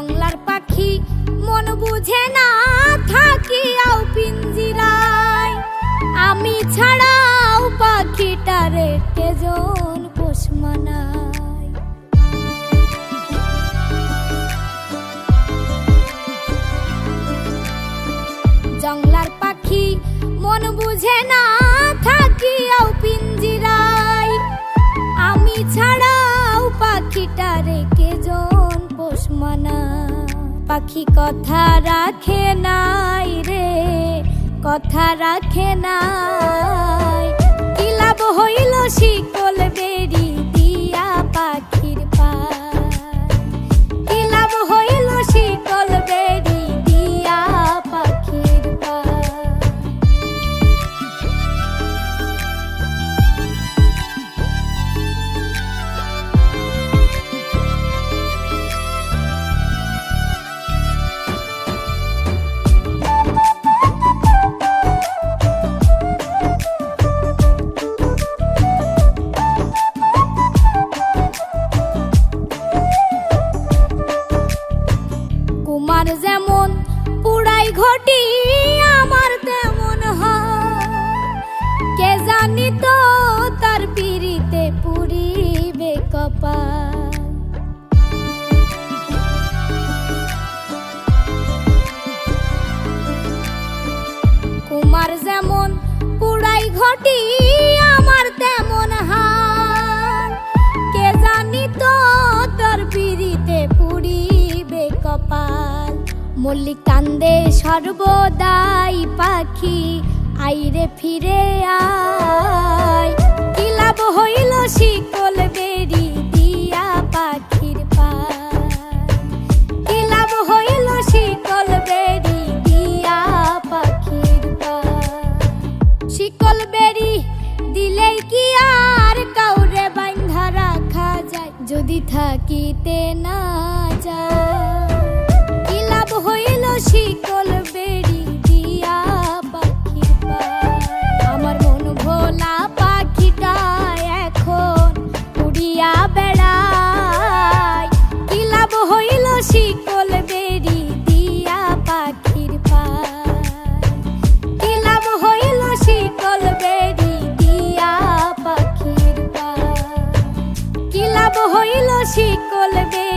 জংলার পাখি, মন বুঝে না থাকিয়াও পিঞ্জিরায়। আমি ছাড়াও পাখিটারে কেজন পোষ মানায়। জংলার পাখি, মন বুঝে না পাখি কথা রাখে নাই রে কথা রাখে নাই। কি লাভ হইল শিকল জানি তার পিড়িতে পুরিবে কপাল। কুমার যেমন পুরাই ঘটি, আমার তেমন হার কে জানি তোর পিড়িতে পুরিবে কপাল। মল্লিক কান্দে সর্বদাই পাখি আইরে ফিরে আয়। কি লাভ হইল শিকল বেরি দিয়া পাখির পায় কি লাভ হইল শিকল বেরি দিয়া পাখির পায় শিকল বেরি দিলেই কি আর কাউরে বান্ধা রাখা যায়? যদি থাকিতে না যায় শিকল